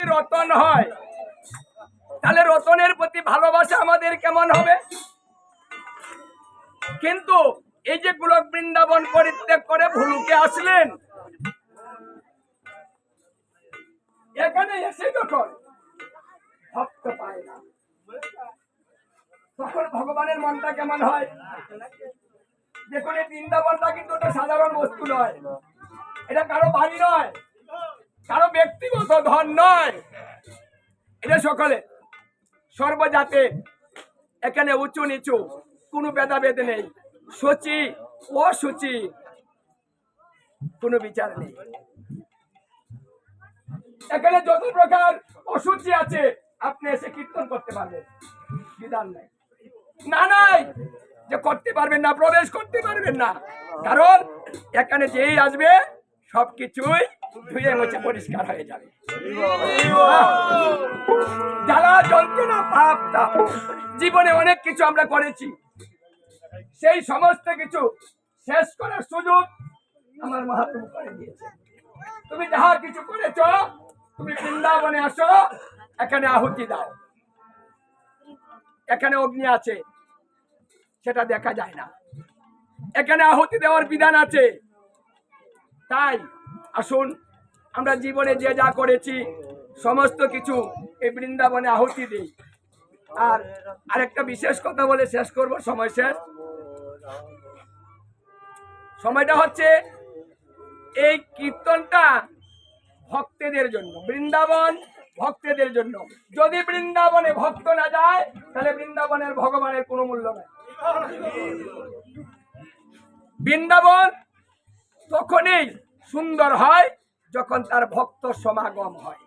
রতন হয়, তাহলে রতনের প্রতি ভালোবাসা আমাদের কেমন হবে? কিন্তু এই যে গোলক বৃন্দাবন পরিত্যাগ করে ভুলুকে আসলেন, এখানে এসে যখন ভক্ত পায় না, তখন ভগবানের মনটা কেমন হয়? দেখুন, এই বৃন্দাবনটা কিন্তু ওটা সাধারণ বস্তু নয়। এটা কারও বাড়ি নয়। কারও ব্যক্তিগত ধন নয়। এটা সকলে সর্বজাতে এখানে উঁচু নিচু, কোনো ভেদাভেদ নেই। সচি, অসুচি, কোনো বিচার নেই। এখানে যত প্রকার অসুচি আছে, আপনি এসে কীর্তন করতে পারবেন। বিধান নাই। না নাই, যে করতে পারবেন না, প্রবেশ করতে পারবেন না। কারণ এখানে যেই আসবে, সবকিছুই ধুয়ে পরিষ্কার হয়ে যাবে। জ্বালা যন্ত্রণা পাপ তাপ জীবনে অনেক কিছু আমরা করেছি। সেই সমস্ত কিছু শেষ করার সুযোগ আমার মহাপ্রভু করে দিয়েছে। তুমি যাহা কিছু করেছ তুমি বৃন্দাবনে আসো এখানে আহুতি দাও। এখানে অগ্নি আছে সেটা দেখা যায় না। এখানে আহুতি দেওয়ার বিধান আছে। তাই আসুন, আমরা জীবনে যে যা করেছি, সমস্ত কিছু এই বৃন্দাবনে আহুতি দিই। আর আরেকটা বিশেষ কথা বলে শেষ করব, সময় শেষ। সময়টা হচ্ছে এই কীর্তনটা ভক্তদের জন্য, বৃন্দাবন ভক্তদের জন্য। যদি বৃন্দাবনে ভক্ত না যায়, তাহলে বৃন্দাবনের ভগবানের কোনো মূল্য নাই। বৃন্দাবন তখনই সুন্দর হয় যখন তার ভক্ত সমাগম হয়।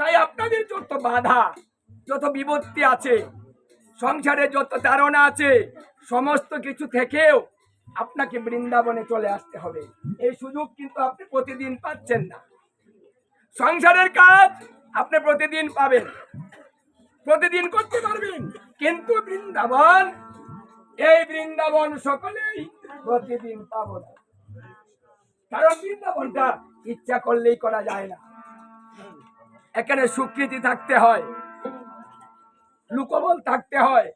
তাই আপনাদের যত বাধা, যত বিপত্তি আছে, সংসারে যত তাড়না আছে, সমস্ত কিছু থেকেও আপনাকে বৃন্দাবনে চলে আসতে হবে। এই সুযোগ কিন্তু আপনি প্রতিদিন পাচ্ছেন না। সংসারের কাজ আপনি প্রতিদিন পাবেন। প্রতিদিন করতে পারবেন, কিন্তু বৃন্দাবন, এই বৃন্দাবন সকলেই প্রতিদিন পাব না। কারণ বৃন্দাবনটা ইচ্ছা করলেই করা যায় না। এখানে স্বীকৃতি থাকতে হয়, লুকবল থাকতে হয়,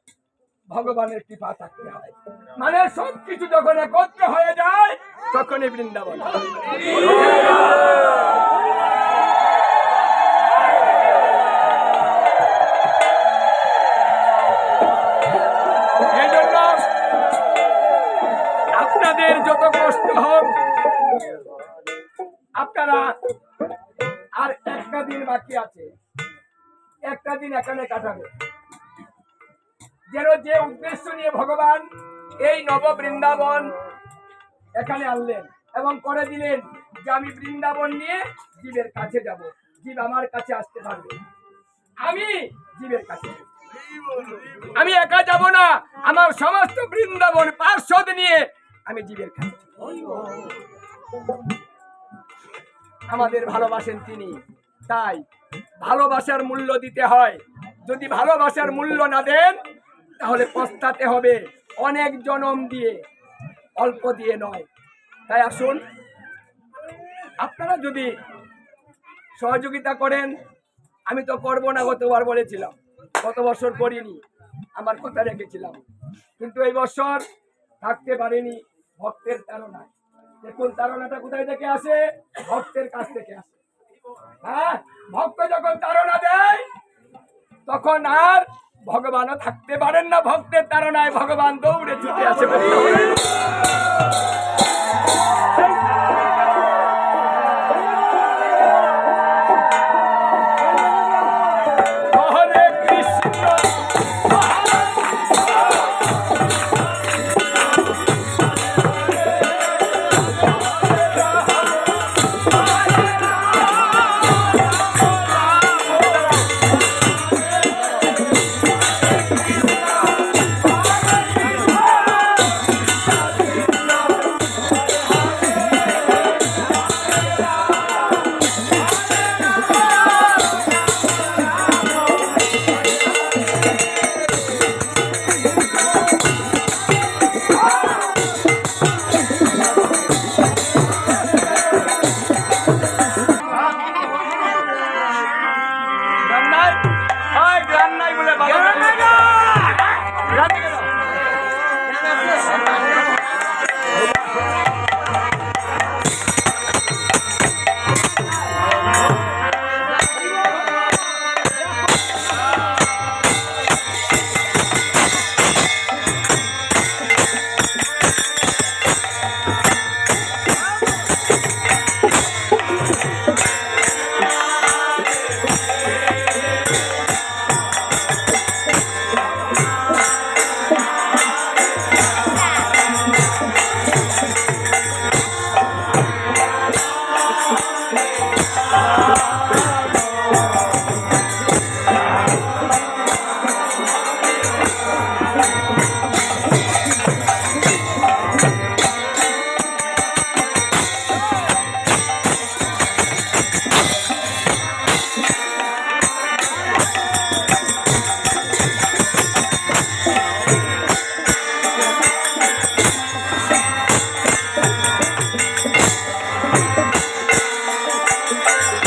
ভগবানের কৃপা থাকতে হয়। মানে সবকিছু যখন একত্র হয়ে যায়, তখনই বৃন্দাবন। আপনাদের যত কষ্ট হোক, আপনারা আর একটা দিন বাকি আছে। একটা দিন এখানে কাটাবে। যেন যে উদ্দেশ্য নিয়ে ভগবান এই নব বৃন্দাবন এখানে আনলেন এবং করে দিলেন যে আমি বৃন্দাবন নিয়ে জীবের কাছে যাব। জীব আমার কাছে আসতে পারবে। আমি জীবের কাছে আমি একা যাব না। আমার সমস্ত বৃন্দাবন পার্শ্বদ নিয়ে আমি জীবের কাছে আমাদের ভালোবাসেন তিনি। তাই ভালোবাসার মূল্য দিতে হয়। যদি ভালোবাসার মূল্য না দেন, তাহলে পস্তাতে হবে অনেক জনম দিয়ে। অল্প দিয়ে নয়। তাই আসুন, আপনারা যদি সহযোগিতা করেন, আমি তো করব না, গতবার বলেছিলাম। গত বছর করিনি, আমার কথা রেখেছিলাম। কিন্তু এই বছর থাকতে পারিনি। ভক্তের তারণায় দেখুন তারণাটা কোথায় থেকে আসে? ভক্তের কাছ থেকে আসে। হ্যাঁ ভক্ত যখন তারণা দেয়, তখন আর ভগবানও থাকতে পারেন না ভক্তের তারণায় ভগবান দৌড়ে ছুটে আসে।